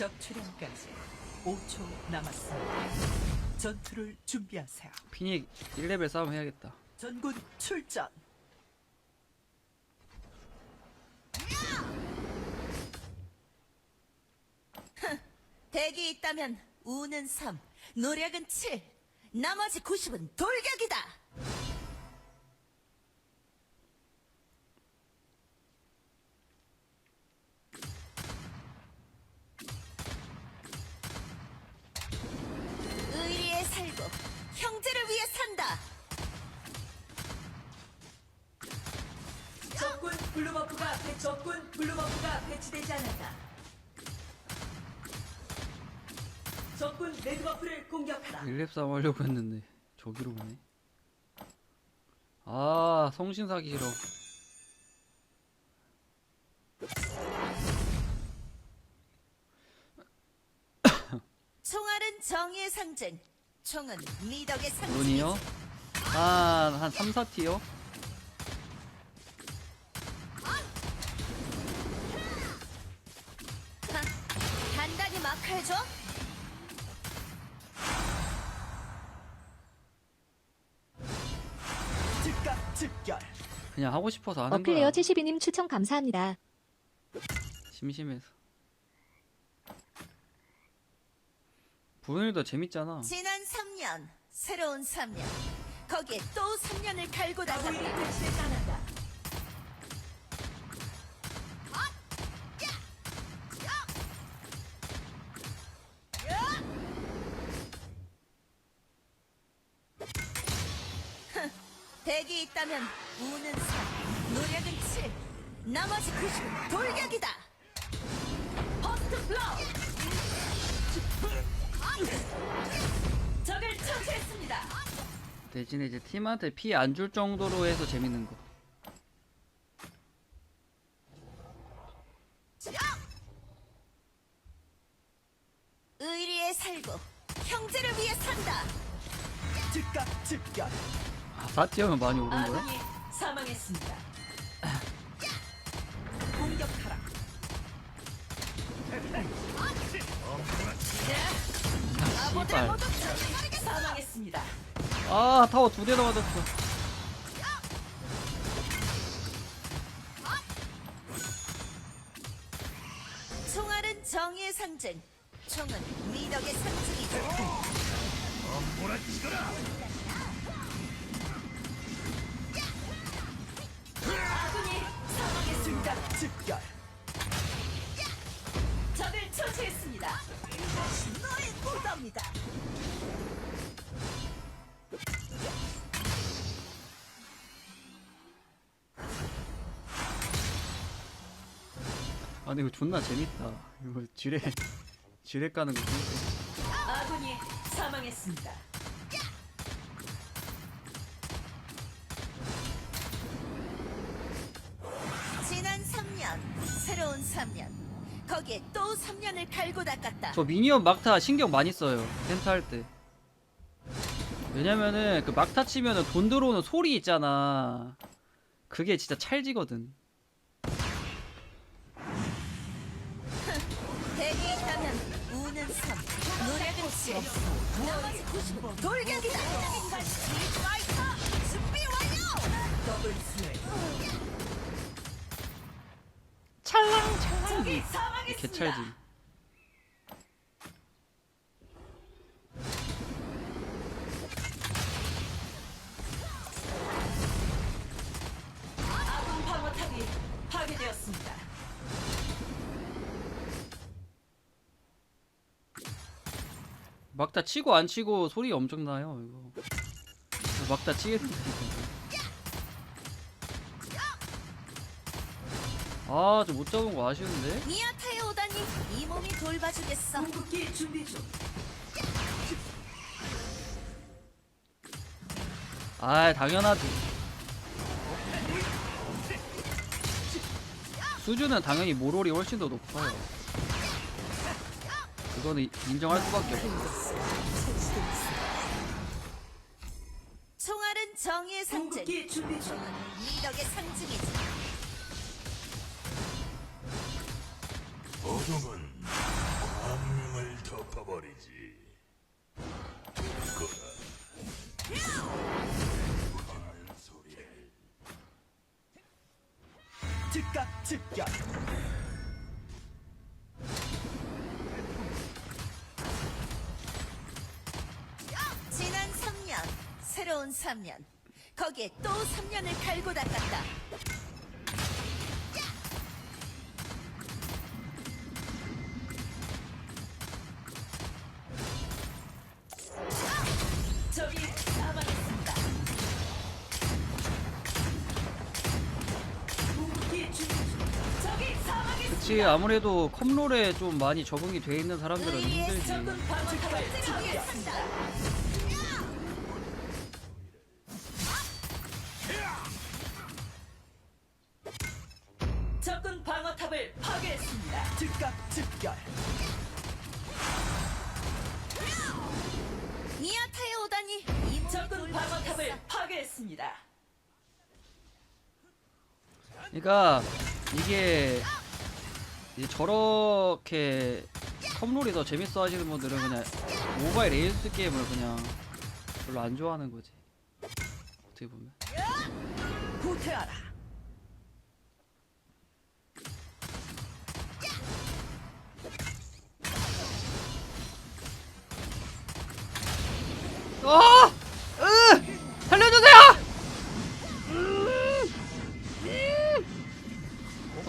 적 출현까지 5초 남았습니다. 전투를 준비하세요. 피닉 1레벨 싸움 해야겠다. 전군 출전. 대기 있다면 우는 3, 노력은 7, 나머지 90은 돌격이다. 1렙 싸움 하려고 했는데 저기로 가네. 아 성신 사기 싫어. 총알은 정의의 상징, 총은 미덕의 상징이지. 문이요? 한한 3, 4티요? 하, 단단히 막해줘. 그냥 하고 싶어서 하는 어플레어 거야. 72님 추천 감사합니다. 심심해서. 분일도 재밌잖아. 지난 3년, 새로운 3년. 거기에 또 3년을 갈고 나간다. 대기 있다면 우는 3, 노력은 7, 나머지 90은 돌격이다. 퍼스트 블럭. 적을 처치했습니다. 대신에 이제 팀한테 피 안 줄 정도로 해서 재밌는 거. 의리에 살고 형제를 위해 산다. 즉각 즉결. 아, 4티어면 많이 오른 거야? 사망했습니다. 공격하라. 씨발. 모두 빠르게 사망했습니다. 아 타워 두 대나 맞았어. 무덤이다. 아 근데 이거 존나 재밌다. 이거 지뢰 지뢰 까는 거. 아군이 사망했습니다. 지난 3년, 새로운 3년. 거기에 또 3년을 갈고 닦았다. 저 미니언 막타 신경 많이 써요. 펜타 할 때. 왜냐면은 그 막타 치면은 돈 들어오는 소리 있잖아. 그게 진짜 찰지거든. 대기 있다면 우는 3, 노력은 7, 나머지 90은 돌격이다. 준비 완료. 더블 슬레 이. 개찰지. 아군 방어탑이 파괴되었습니다. 막타 치고 안 치고 소리 엄청 나요 이거. 막타 치겠는데. 아 저 못 잡은 거 아쉬운데. 미아타에 오다니 이 몸이 돌봐주겠어. 궁극기 준비 중. 아 당연하지. 수준은 당연히 모롤이 훨씬 더 높아요. 그거는 이- 인정할 수밖에 없어. 즉각 즉결 지난 3년, 새로운 3년. 거기에 또 3년을 갈고 닦았다. 그치 아무래도 컴롤에 좀 많이 적응이 돼 있는 사람들은 의리의 힘들지 적군 방어탑을 파괴했습니다. 적군 방어탑을 파괴했습니다. 즉각 즉결. 니아타에 오다니 이 적군. 방어탑을 파괴했습니다. 그러니까 이게 이제 저렇게 컴롤이 더 재밌어 하시는 분들은 그냥 모바일 레이스 게임을 그냥 별로 안 좋아하는 거지 어떻게 보면 후퇴하라. 아!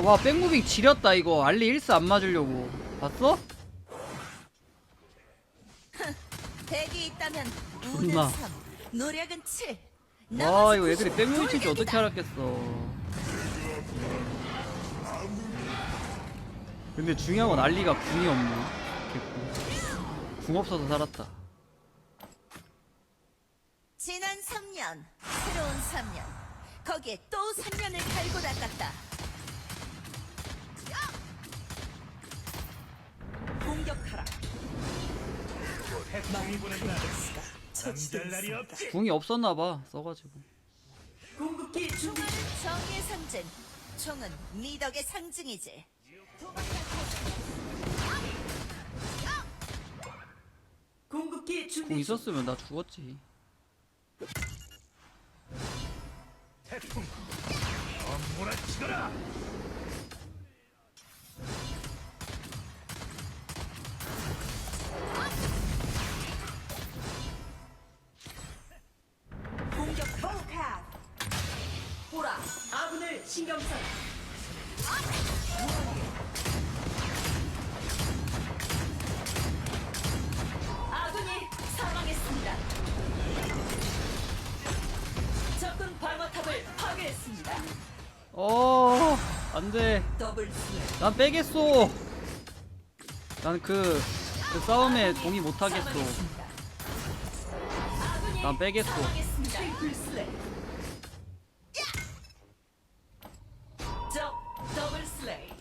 와 백무빙 지렸다 이거 알리 1스 안 맞으려고 봤어? 대기 있다면 존나. 우는 3, 노력은 7. 와 이거 애들이 백무빙 칠줄 어떻게 알았겠어 근데 중요한 건 알리가 궁이 없네 개꿀 궁 없어서 살았다 지난 3년, 새로운 3년. 거기에 또 3년을 갈고 닦았다. 공격하라. 잠잘 날이 없지. 궁이 없었나봐 써가지고 궁극기 준비 중. 정의의 상징. 총은 미덕의 상징이지. 궁극기 궁 준비. 있었으면 나 죽었지 태풍. 엄몰아치거라. 공격하라. 아군을 신경 써. 아군이 사망했습니다. 적군 방어탑을 파괴했습니다. 어 안 돼 더블 슬레이. 난 빼겠어 난 그 그 싸움에 동의 못 하겠어 사망했습니다. 아군이 난 빼겠어. 사망했습니다. 트리플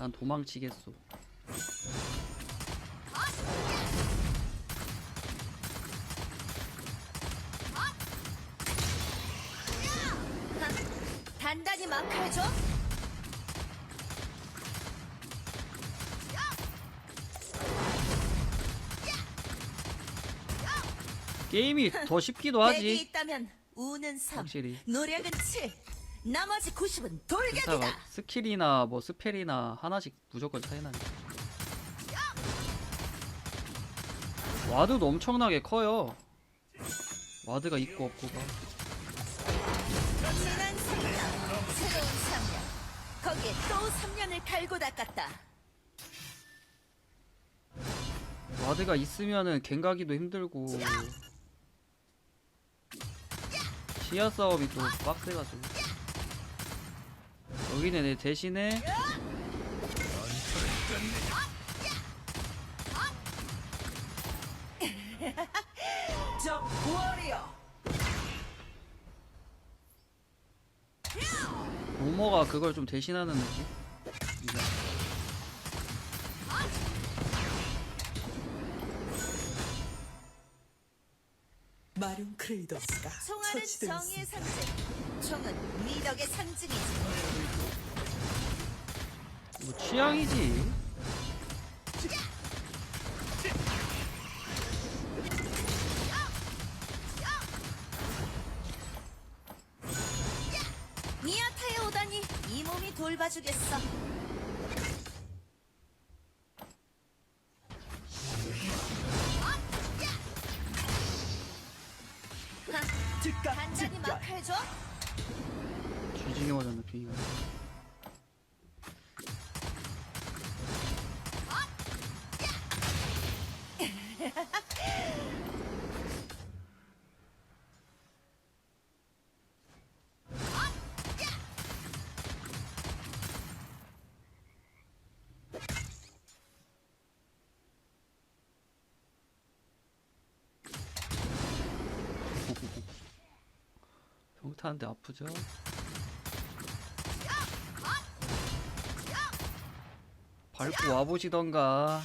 난 도망치겠어 단단히 마크해줘. 게임이 더 쉽기도 하지 있다면 우는 3, 확실히 노력은 7. 나머지 90은 괜찮아 돌격이다. 스킬이나 뭐 스펠이나 하나씩 무조건 차이 나니까. 와드도 엄청나게 커요. 와드가 있고 없고가. 지난 3년, 새로운 3년. 거기에 또 3년을 갈고 닦았다. 와드가 있으면은 갱가기도 힘들고. 시야 싸움이 또 빡세가지고 여기는 내 대신에 적 워리어. 로머가 그걸 좀 대신하는 느낌? 크레이더스가 총알은 정의의 처치되었습니다. 상징, 총은 미덕의 상징이지. 뭐 취향이지. 미아타에 오다니 이 몸이 돌봐주겠어. 평타한테 아프죠? 밟고 와보시던가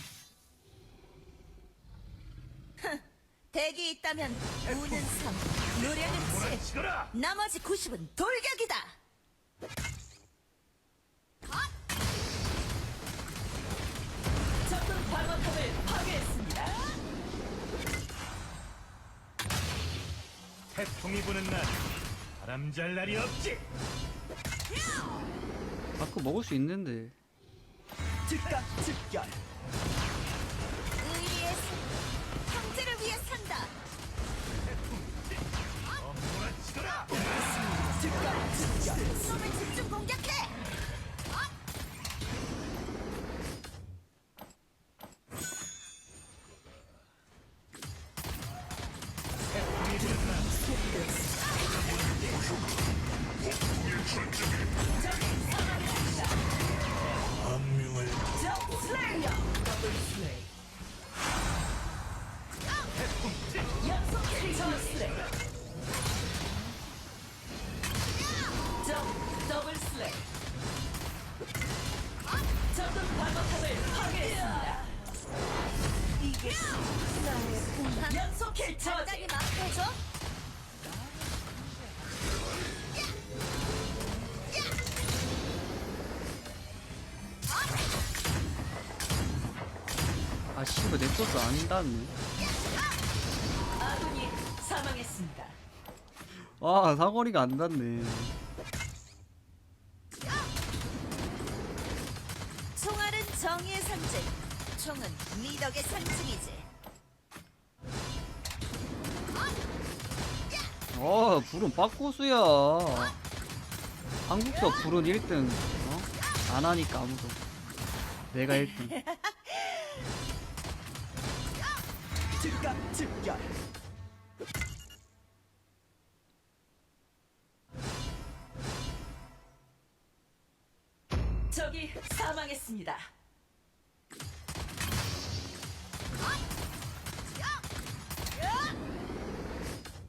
대기 있다면 우는 섬, 노력은 칠. 나머지 90은 돌격이다. 적군 방어탑을 파괴했습니다. 태풍이 부는 날 바람 잘 날이 없지. 아까 먹을 수 있는데 즉각 즉결 의리의 삶, 형제를 위해 산다. 몰아치거라. 즉각 즉결 놈을 집중 공격 안 닿네 아군이 사망했습니다. 아 사거리가 안 닿네 총알은 정의의 상징, 총은 미덕의 상징이지. 아 불은 빠꼬수야 한국서 불은 1등 어? 안 하니까 아무도 내가 1등 즉각 즉결 적이 사망했습니다.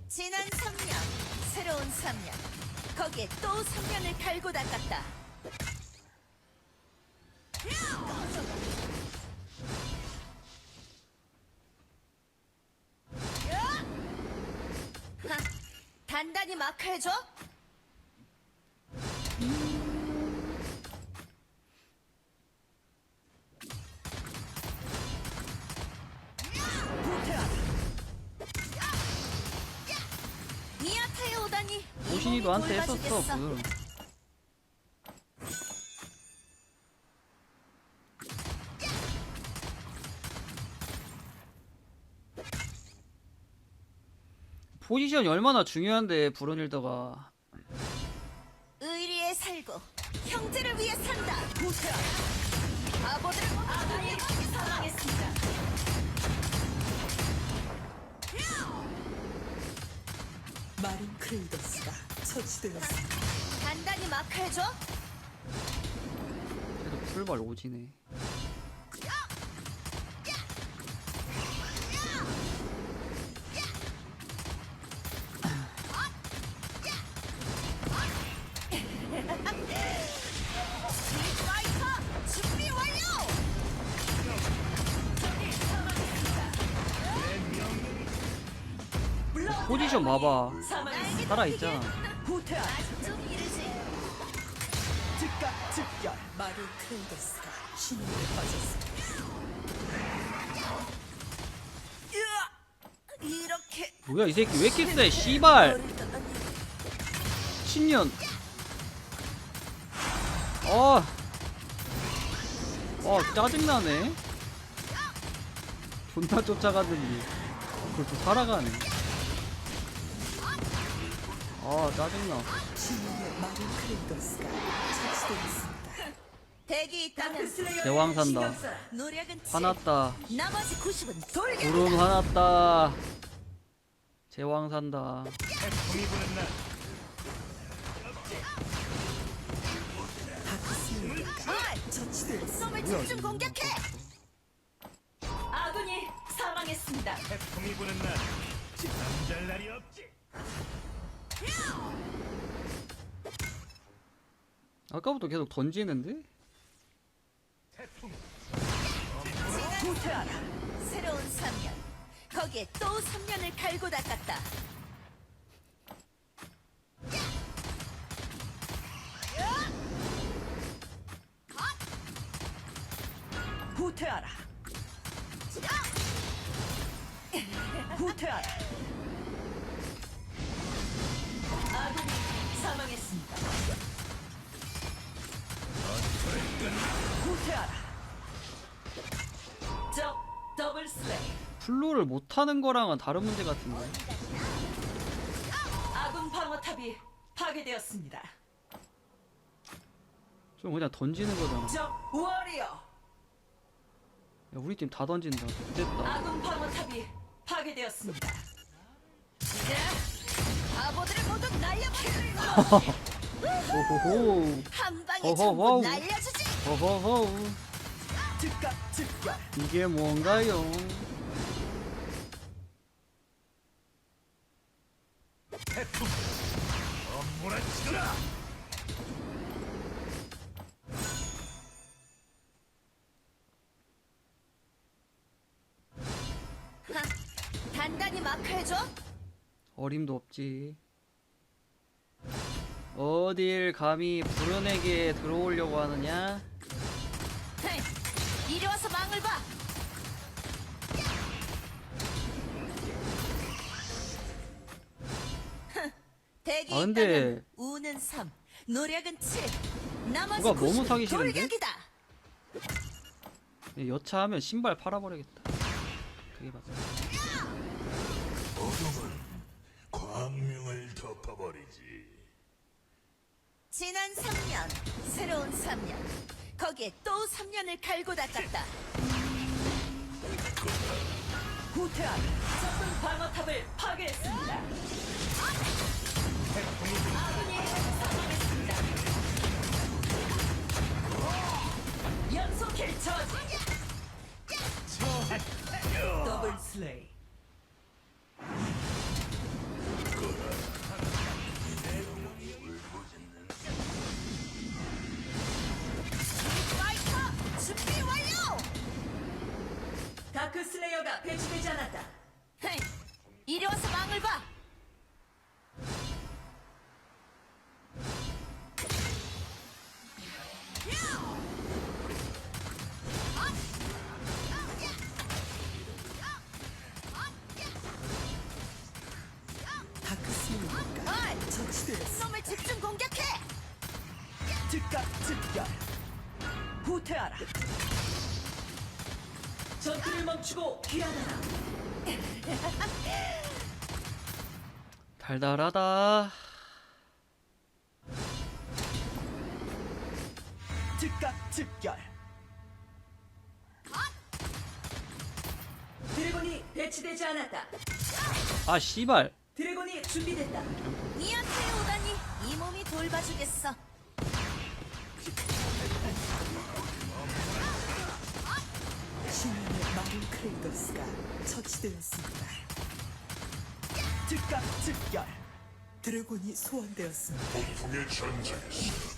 지난 3년, 새로운 3년. 거기에 또 3년을 갈고 닦았다. 오다니. 이 오신이 몸이 너한테 했었어 돌봐주겠어. 불 포지션이 얼마나 중요한데 브론일더가 의리에 살고 형제를 위해 산다. 바보들을 모두 아군이 사망했습니다. 마린 크레이더스가 처치되었습니다 단단히 마크해줘. 그래도 풀발 오지네 포지션 봐봐. 살아있잖아 뭐야 이 새끼 왜 이렇게 세 씨발. 신년 어. 어, 짜증나네. 존나 쫓아가더니 또 살아가네. 아, 짜증나. 대기 있다면 대왕 산다. 노력은 칠. 화났다. 나머지 90은 돌격. 구름 화났다. 제왕 산다. 집중 공격해. 아군이 사망했습니다. 태풍이 부는 날 날이 없지 아까부터 계속 던지는데? 후퇴하라. 새로운 3년. 거기에 또 3년을 갈고 닦았다. 후퇴하라. 후퇴하라. 아군이 사망했습니다. 후퇴하라. 적 더블 슬레이. 플로를 못하는 거랑은 다른 문제 같은데. 아군 방어탑이 파괴되었습니다. 좀 그냥 던지는 거잖아. 야, 적 워리어. 우리 팀 다 던진다. 됐다. 아군 방어탑이 파괴되었습니다. 오호호. 한 방에 날려주지. 호호호. 즉각 즉결. 이게 뭔가요? 태풍 엄몰아치거라 하, 단단히 마크해줘. 어림도 없지. 어딜 감히 불연에게 들어오려고 하느냐? 이리 와서 망을 봐. 흥, 대기 아, 근데- 우는 3, 노력은 7. 나머지 누가 너무 90은 사기 싫은데? 돌격이다. 여차하면 신발 팔아버리겠다. 그게 맞아. 어둠은 광명을 덮어버리지 지난 3년, 새로운 3년. 거기에 또 3년을 갈고 닦았다. 후퇴하라. 적군 방어탑을 파괴했습니다. 아군이 사망했습니다. 연속킬 저지. 더블 슬레이. 즉각 즉결. 후퇴하라. 전투를 멈추고 귀환하라. 달달하다. 즉각 즉결. 드래곤이 배치되지 않았다. 아 씨발. 드래곤이 준비됐다. 니한테 오다니 이 몸이 돌봐주겠어. 크레이더스가 처치되었습니다. 즉각 즉결. 드래곤이 소환되었습니다.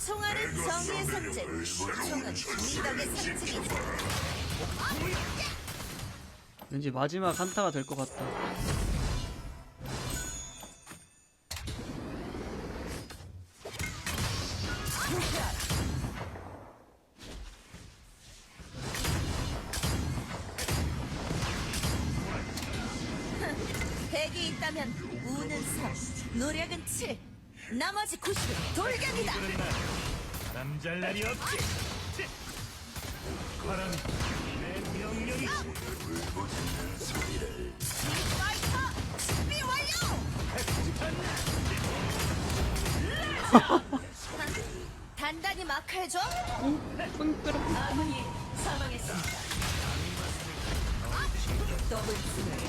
총알은 정의의 상징, 총은 미덕의 상징이다. 왠지 마지막 한타가 될 것 같다. 단단히 마크해줘. 아군이 사망했습니다. 더블 스매시.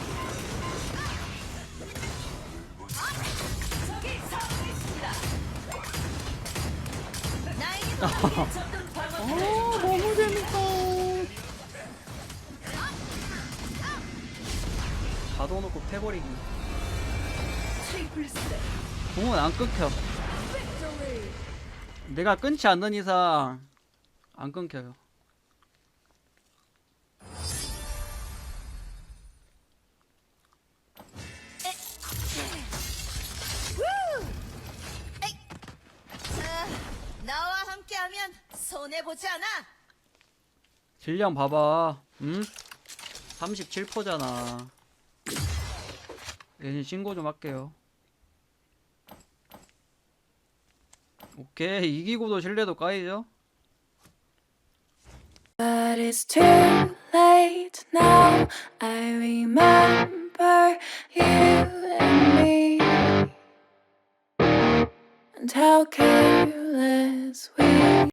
적이 사망했습니다. 적군 방어 너무 재밌어. 가둬놓고 패버리기. 트리플. 공은 안 끊겨. 내가 끊지 않는 이상 안 끊겨요. 자, 나와 함께하면 손해 보지 않아. 질량 봐봐. 응? 37%잖아. 얘는 신고 좀 할게요. 오케이. 이기고도 신뢰도 까이죠? But it's too late now. I remember you and me, and how careless we